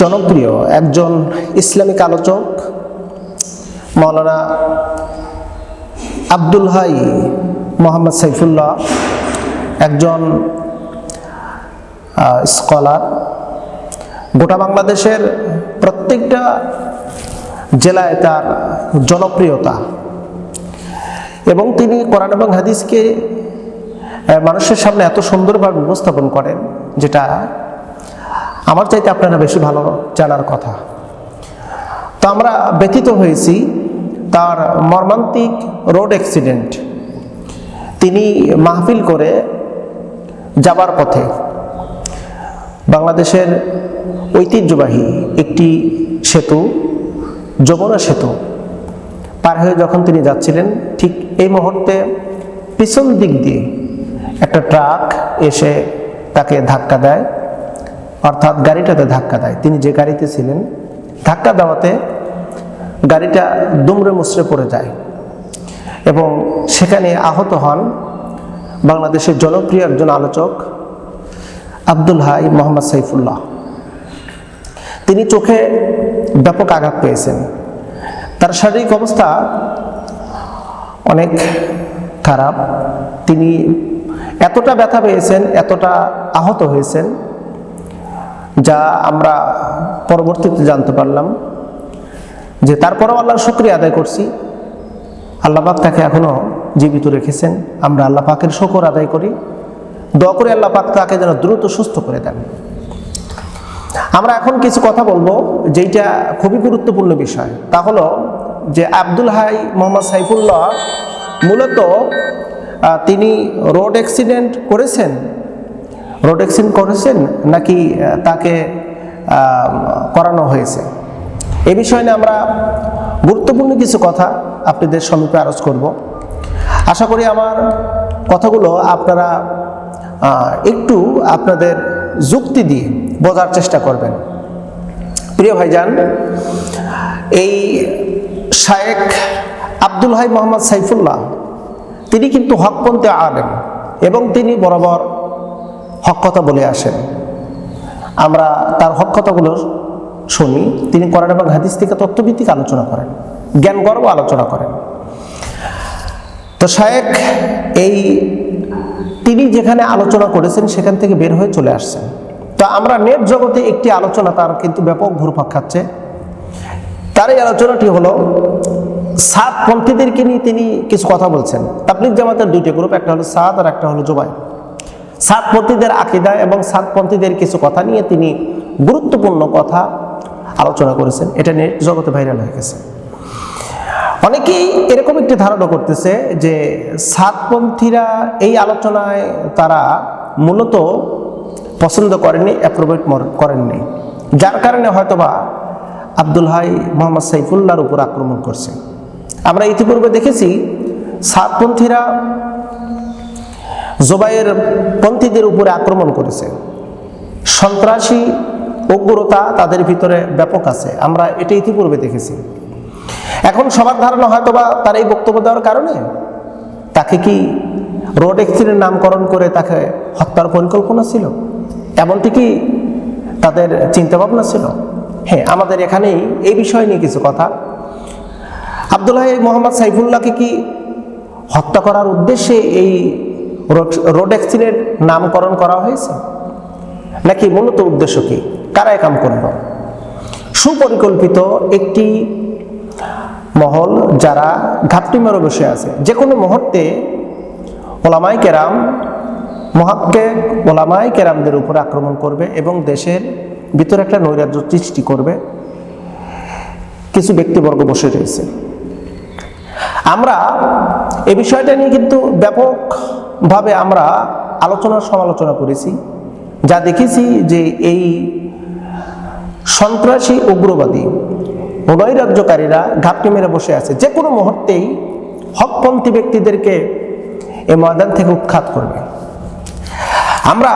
জনপ্রিয় একজন ইসলামিক আলোচক মৌলানা আব্দুল হাই মোহাম্মদ সাইফুল্লাহ, একজন স্কলার। গোটা বাংলাদেশের প্রত্যেকটা জেলায় তার জনপ্রিয়তা। এবং তিনি কোরআন এবং হাদিসকে মানুষের সামনে এত সুন্দরভাবে উপস্থাপন করেন, যেটা আমার চাইতে আপনারা বেশি ভালো জানার কথা। তো আমরা ব্যথিত হয়েছি তার মর্মান্তিক রোড অ্যাক্সিডেন্ট। তিনি মাহফিল করে যাবার পথে বাংলাদেশের ঐতিহ্যবাহী একটি সেতু, যমুনা সেতু পার হয়ে যখন তিনি যাচ্ছিলেন, ঠিক এই মুহূর্তে পিছন দিক দিয়ে একটা ট্রাক এসে তাকে ধাক্কা দেয়। অর্থাৎ গাড়িটাতে ধাক্কা দেয়। তিনি যে গাড়িতে ছিলেন, ধাক্কা দেওয়াতে গাড়িটা দুমড়ে মুচড়ে পড়ে যায় এবং সেখানে আহত হন বাংলাদেশের জনপ্রিয় একজন আলোচক আব্দুল হাই মোহাম্মদ সাইফুল্লাহ। তিনি চোখে ব্যাপক আঘাত পেয়েছেন। তার শারীরিক অবস্থা অনেক খারাপ। তিনি এতটা ব্যথা পেয়েছেন, এতটা আহত হয়েছেন যা আমরা পরবর্তীতে জানতে পারলাম যে তারপরেও আল্লাহর শুক্রিয়া আদায় করছি। আল্লাহ পাক তাকে এখনও জীবিত রেখেছেন। আমরা আল্লাহ পাকের শকর আদায় করি। দোয়া করে আল্লাহ পাক তাকে যেন দ্রুত সুস্থ করে দেন। আমরা এখন কিছু কথা বলব যেটা খুবই গুরুত্বপূর্ণ বিষয়। তা হলো যে আব্দুল হাই মোহাম্মদ সাইফুল্লাহ মূলত তিনি রোড অ্যাক্সিডেন্ট করেছেন রোড অ্যাক্সিডেন্ট করেছেন নাকি তাকে করানো হয়েছে? এ বিষয়ে নিয়ে আমরা গুরুত্বপূর্ণ কিছু কথা আপনাদের সমীপে আরজ করব। আশা করি আমার কথাগুলো আপনারা একটু আপনাদের যুক্তি দিয়ে বোঝার চেষ্টা করবেন। প্রিয় ভাইজান, এই শায়েক আব্দুল হাই মোহাম্মদ সাইফুল্লাহ, তিনি কিন্তু হকপন্থী আলেম এবং তিনি বরাবর হক কথা বলে আসেন। আমরা তার হক কথাগুলো শুনি। তিনি কোরআন এবং হাদিস থেকে তত্ত্বভিত্তিক আলোচনা করেন জ্ঞান গর্ব আলোচনা করেন। তো শায়েক এই তিনি যেখানে আলোচনা করেছেন, সেখান থেকে বের হয়ে চলে আসছেন। তো আমরা নেট জগতে একটি আলোচনা তার কিন্তু ব্যাপক ঘুরপাক খাচ্ছে। তার এই আলোচনাটি হলো, সাত পন্থীদেরকে নিয়ে তিনি কিছু কথা বলছেন। তাবলিক জামাতের দুইটি গ্রুপ একটা হলো সাদ আর একটা হলো জোবাই সাতপন্থীদের আকিদা এবং সাতপন্থীদের কিছু কথা নিয়ে তিনি গুরুত্বপূর্ণ কথা আলোচনা করেছেন। এটা নিয়ে জগতে ভাইরাল হয়ে গেছে। অনেকেই এরকম একটি ধারণা করতেছে যে সাতপন্থীরা এই আলোচনায় তারা মূলত পছন্দ করেনি অ্যাপ্রোভেট করেননি। যার কারণে হয়তোবা আব্দুল হাই মোহাম্মদ সাইফুল্লাহর উপর আক্রমণ করছে। আমরা ইতিপূর্বে দেখেছি সাতপন্থীরা জোবাইয়ের পন্থীদের উপরে আক্রমণ করেছে। সন্ত্রাসী উগ্রতা তাদের ভিতরে ব্যাপক আছে। আমরা এটা ইতিপূর্বে দেখেছি। এখন সবার ধারণা হয়তোবা তার এই বক্তব্য দেওয়ার কারণে তাকে কি রোড অ্যাক্সিডেন্ট নামকরণ করে তাকে হত্যার পরিকল্পনা ছিল? এমনটি কি তাদের চিন্তাভাবনা ছিল? হ্যাঁ আমাদের এখানেই এই বিষয় নিয়ে কিছু কথা। আবদুল্লাহ মোহাম্মদ সাইফুল্লাহকে কি হত্যা করার উদ্দেশ্যে এই রোড- অ্যাক্সিডেন্ট নামকরণ করা হয়েছে? নাকি মূলত উদ্দেশ্য কি? কারা কাম করল? সুপরিকল্পিত একটি মহল যারা ঘাপটি মেরে বসে আছে। যে কোনো মুহূর্তে ওলামাই কেরাম, মহাক্কে ওলামাই কেরামদের উপর আক্রমণ করবে এবং দেশের ভিতরে একটা নৈরাজ্য সৃষ্টি করবে। কিছু ব্যক্তিবর্গ বসে রয়েছে। আমরা এ বিষয়টা নিয়ে কিন্তু ব্যাপকভাবে আমরা আলোচনা সমালোচনা করেছি, যা দেখেছি যে এই সন্ত্রাসী উগ্রবাদী নৈরাজ্যকারীরা ঘাপটি মেরে বসে আছে। যে কোনো মুহূর্তেই হকপন্থী ব্যক্তিদেরকে এই ময়দান থেকে উৎখাত করবে। আমরা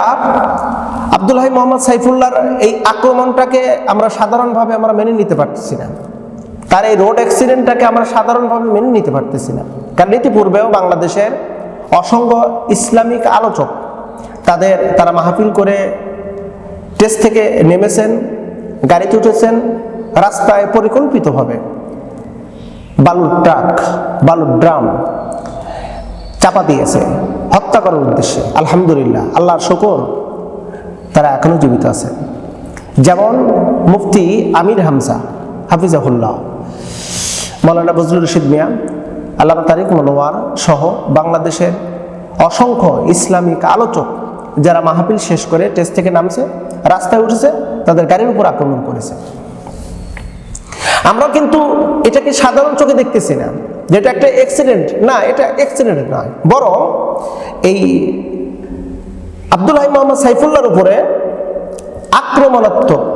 আব্দুল হাই মোহাম্মদ সাইফুল্লাহর এই আক্রমণটাকে আমরা সাধারণভাবে আমরা মেনে নিতে পারতেছি না। তার এই রোড অ্যাক্সিডেন্টটাকে আমরা সাধারণভাবে মেনে নিতে পারতেছি না। কারণ ইতিপূর্বেও বাংলাদেশের অসংখ্য ইসলামিক আলোচক তাদের তারা মাহফিল করে টেস্ট থেকে নেমেছেন গাড়িতে উঠেছেন রাস্তায় পরিকল্পিতভাবে। বালুর ট্রাক বালুর ড্রাম চাপা দিয়েছে, হত্যা করার উদ্দেশ্যে। আলহামদুলিল্লাহ, আল্লাহর শকর, তারা এখনও জীবিত আছে। যেমন মুফতি আমির হামজা, হাফিজাহুল্লাহ, মৌলানা বজলুর রশিদ মিয়া আল্লাহ তারিক মনোয়ার সহ বাংলাদেশের অসংখ্য ইসলামিক আলোচক যারা মাহফিল শেষ করে টেস্ট থেকে নামছে, রাস্তায় উঠেছে, তাদের গাড়ির উপর আক্রমণ করেছে। আমরা কিন্তু এটাকে সাধারণ চোখে দেখতেছি না যেটা একটা অ্যাক্সিডেন্ট না, এটা অ্যাক্সিডেন্ট নয়। বরং এই আব্দুল হাই মোহাম্মদ সাইফুল্লার উপরে আক্রমণাত্মক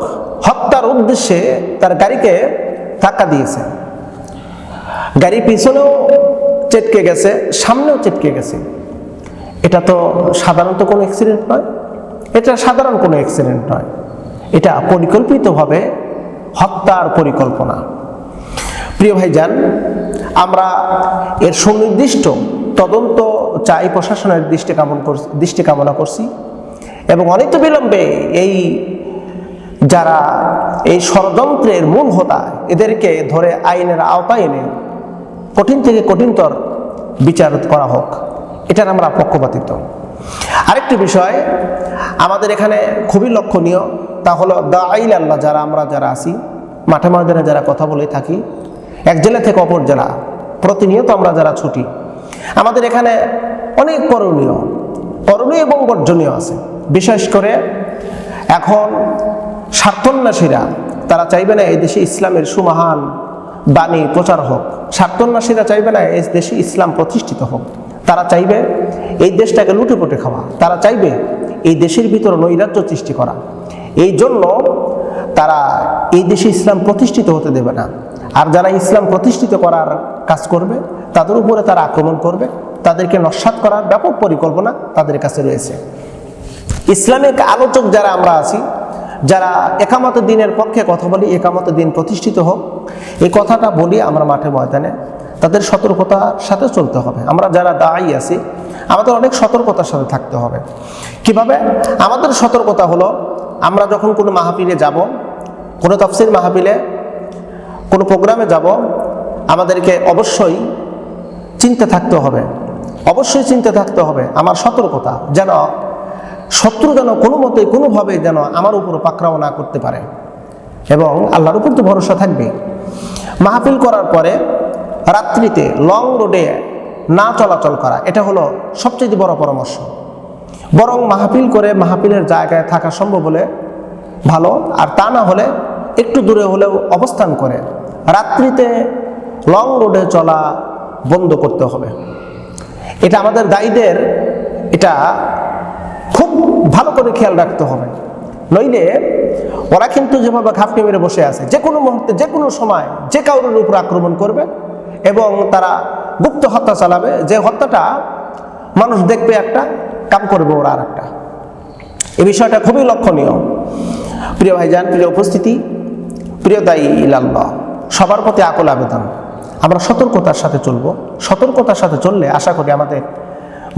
হত্যার উদ্দেশ্যে তার গাড়িকে ধাক্কা দিয়েছে। গাড়ি পিছনেও চেটকে গেছে, সামনেও চেটকে গেছে। এটা তো সাধারণত কোনো অ্যাক্সিডেন্ট নয়। এটা সাধারণ কোনো অ্যাক্সিডেন্ট নয়। এটা পরিকল্পিতভাবে হত্যার পরিকল্পনা। প্রিয় ভাইজান, আমরা এর সুনির্দিষ্ট তদন্ত চাই, প্রশাসনের দৃষ্টি কামন করছি দৃষ্টি কামনা করছি এবং অনেক বিলম্বে এই যারা এই ষড়যন্ত্রের মূল হোতা, এদেরকে ধরে আইনের আওতায় এনে কঠিন থেকে কঠিনতর বিচার করা হোক। এটার আমরা পক্ষপাতিত আরেকটি বিষয়, আমাদের এখানে খুবই লক্ষণীয়, তা হলো দা আইল আল্লাহ, যারা আমরা যারা আছি, মাঠে ময়দানে যারা কথা বলে থাকি, এক জেলা থেকে অপর জেলা, প্রতিনিয়ত আমরা যারা ছুটি, আমাদের এখানে অনেক করণীয় করণীয় এবং বর্জনীয় আছে। বিশেষ করে এখন স্বার্থন্যাসীরা তারা চাইবে না এই দেশে ইসলামের সুমহান বাণী প্রচার হোক। স্বার্থন্যাসীরা চাইবে না এই দেশে ইসলাম প্রতিষ্ঠিত হোক। তারা চাইবে এই দেশটাকে লুটে পুটে খাওয়া। তারা চাইবে এই দেশের ভিতরে নৈরাজ্য সৃষ্টি করা। এই জন্য তারা এই দেশে ইসলাম প্রতিষ্ঠিত হতে দেবে না। আর যারা ইসলাম প্রতিষ্ঠিত করার কাজ করবে, তাদের উপরে তারা আক্রমণ করবে। তাদেরকে নস্বাত করার ব্যাপক পরিকল্পনা তাদের কাছে রয়েছে। ইসলামের আলোচক যারা আমরা আছি, যারা একামত দিনের পক্ষে কথা বলি, একামত দিন প্রতিষ্ঠিত হোক এই কথাটা বলি আমরা মাঠে ময়দানে। তাদের সতর্কতার সাথে চলতে হবে। আমরা যারা দায়ী আছি, আমাদের অনেক সতর্কতার সাথে থাকতে হবে। কীভাবে? আমাদের সতর্কতা হলো, আমরা যখন কোনো মাহফিলে যাব, কোনো তফসির মাহফিলে, কোনো প্রোগ্রামে যাব, আমাদেরকে অবশ্যই চিন্তা থাকতে হবে। অবশ্যই চিন্তা থাকতে হবে আমার সতর্কতা, যেন শত্রু যেন কোনো মতে কোনোভাবে যেন আমার উপর পাকড়াও না করতে পারে। এবং আল্লাহর উপর তো ভরসা থাকবে। মাহফিল করার পরে রাত্রিতে লং রোডে না চলাচল করা, এটা হলো সবচেয়ে বড় পরামর্শ। বরং মাহফিল করে মাহফিলের জায়গায় থাকা সম্ভব হলে ভালো, আর তা না হলে একটু দূরে হলেও অবস্থান করে। রাত্রিতে লং রোডে চলা বন্ধ করতে হবে। এটা আমাদের দায়ীদের, এটা খুব ভালো করে খেয়াল রাখতে হবে। নইলে ওরা কিন্তু যেভাবে খাপকে মেরে বসে আছে, যে কোনো মুহূর্তে, যে কোনো সময়, যে কাউরের উপর আক্রমণ করবে এবং তারা গুপ্ত হত্যা চালাবে, যে হত্যাটা মানুষ দেখবে একটা, কাম করবে ওরা আর একটা এই বিষয়টা খুবই লক্ষণীয়। প্রিয় ভাইজান, প্রিয় উপস্থিতি, প্রিয় দায়ী সবার প্রতি আকল আবেদন। আমরা সতর্কতার সাথে চলবো। সতর্কতার সাথে চললে আশা করি আমাদের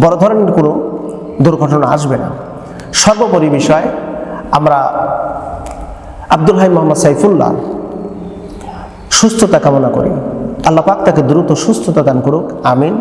বড় ধরনের কোনো দুর্ঘটনা আসবে না। সর্বোপরি বিষয়, আমরা আব্দুল হাই মোহাম্মদ সাইফুল্লাহ, সুস্থতা কামনা করি। আল্লাহ পাক তাকে দ্রুত সুস্থতা দান করুক, আমিন।